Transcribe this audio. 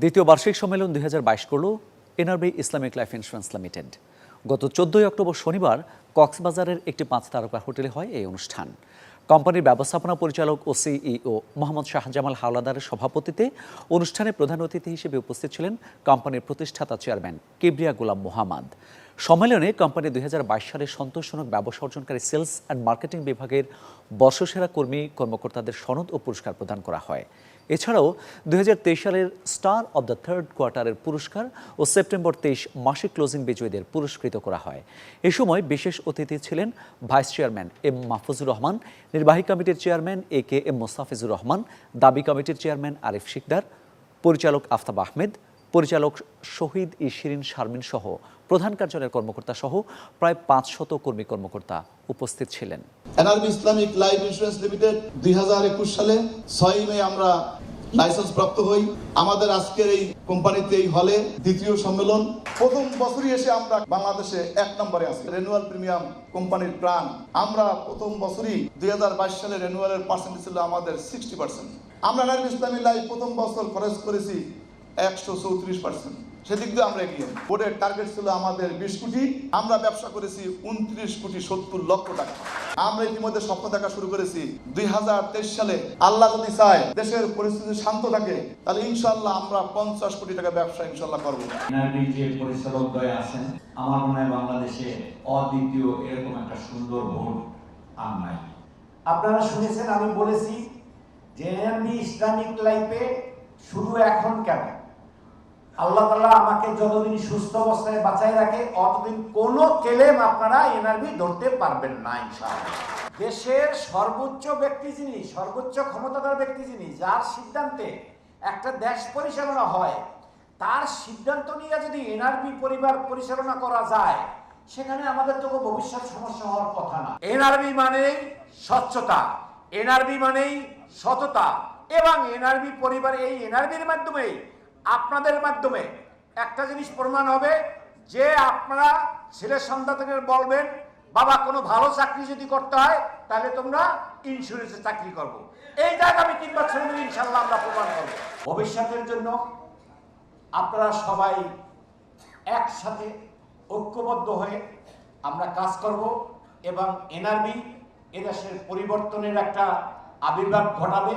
দ্বিতীয় বার্ষিক সম্মেলন দুই হাজার বাইশ করল NRB Islamic Life Insurance Limited. গত চোদ্দই অক্টোবর শনিবার কক্সবাজারের একটি পাঁচ তারকা হোটেলে হয় এই অনুষ্ঠান। কোম্পানির ব্যবস্থাপনা পরিচালক ও সিইও মোহাম্মদ শাহজামাল হাওলাদারের সভাপতিতে অনুষ্ঠানে প্রধান অতিথি হিসেবে উপস্থিত ছিলেন কোম্পানির প্রতিষ্ঠাতা চেয়ারম্যান কিবরিয়া গোলাম মোহাম্মদ। সম্মেলনে কোম্পানি দুই সালে সন্তোষজনক ব্যবসা অর্জনকারী সেলস অ্যান্ড মার্কেটিং বিভাগের বর্ষসেরা কর্মী কর্মকর্তাদের সনদ ও পুরস্কার প্রদান করা হয়। এছাড়াও দুই হাজার তেইশ সালের স্টার অব দ্য থার্ড কোয়ার্টারের পুরস্কার ও সেপ্টেম্বর তেইশ মাসিক ক্লোজিং বিজয়ীদের পুরস্কৃত করা হয়। এ সময় বিশেষ অতিথি ছিলেন vice chairman M Mahfuzur Rahman, নির্বাহী কমিটির chairman A K M Mostafizur Rahman, দাবি কমিটির চেয়ারম্যান আরিফ শিকদার, পরিচালক আফতাব আহমেদ, পরিচালক শহীদ ই শিরিন শারমিন সহ প্রধান কার্যালয়ের কর্মকর্তা সহ প্রায় পাঁচশত কর্মী কর্মকর্তা উপস্থিত ছিলেন। NRB Islamic Life Insurance Limited দুই সালে ছয় মে আমরা লাইসেন্স প্রাপ্ত হই। আমাদের আজকের এই কোম্পানিতে এই হলে দ্বিতীয় সম্মেলন। প্রথম বছরই এসে আমরা বাংলাদেশে এক নম্বরে আছি। রেনুয়াল প্রিমিয়াম কোম্পানির প্রাণ। আমরা প্রথম বছরই দুই হাজার বাইশ সালে রেনুয়ালের পার্সেন্টেজ ছিল আমাদের সিক্সটি পার্সেন্ট আমরা এনআরবি ইসলামিক লাইফ প্রথম বছর খরচ করেছি একশো চৌত্রিশ পার্সেন্ট সেদিক দিয়ে আমরা এগিয়ে বোর্ডের টার্গেট ছিল আমাদের বিশ কোটি। আমরা ব্যবসা করেছি উনত্রিশ কোটি সত্তর লক্ষ টাকা। আমরা ইতিমধ্যে স্বপ্ন দেখা শুরু করেছি দুই হাজার তেইশ সালে। আল্লাহ যদি চায় দেশের পরিস্থিতি শান্ত থাকে, তাহলে ইনশাল্লাহ আমরা পঞ্চাশ কোটি টাকা ব্যবসা ইনশাল্লাহ করব। যে আছেন, আমার মনে হয় বাংলাদেশে অদ্বিতীয় এরকম একটা সুন্দর ভোট আর নাই। আপনারা শুনেছেন, আমি বলেছি যে ইসলামিক লাইফে শুধু এখন কেন? আল্লাহ তাআলা আমাকে যতদিন সুস্থ অবস্থায় বাঁচায় রাখে, অতদিন কোনো কেলেম আপনারা এনআরবি ধরতে পারবেন না দেশের সর্বোচ্চ ব্যক্তি যিনি, সর্বোচ্চ ক্ষমতাধর ব্যক্তি যিনি, যার সিদ্ধান্তে একটা দেশ পরিচালনা হয়, তার সিদ্ধান্ত নিয়ে যদি এনআরবি পরিবার পরিচালনা করা যায়, সেখানে আমাদের তো ভবিষ্যৎ সমস্যা হওয়ার কথা না। এনআরবি মানেই স্বচ্ছতা, এনআরবি মানেই সততা, এবং এনআরবি পরিবার এই এনআরবির মাধ্যমে আপনাদের মাধ্যমে একটা জিনিস প্রমাণ হবে, যে আপনারা ছেলে সন্তানদের বলবেন, বাবা, কোনো ভালো চাকরি যদি করতে হয়, তাহলে তোমরা ইন্স্যুরেন্সে চাকরি করব। এই জায়গা আমি তিন বছরের মধ্যে ইনশাল্লাহ আমরা প্রমাণ করব। ভবিষ্যতের জন্য আপনারা সবাই একসাথে ঐক্যবদ্ধ হয়ে আমরা কাজ করব এবং এনআরবি এদেশের পরিবর্তনের একটা আবির্ভাব ঘটাবে।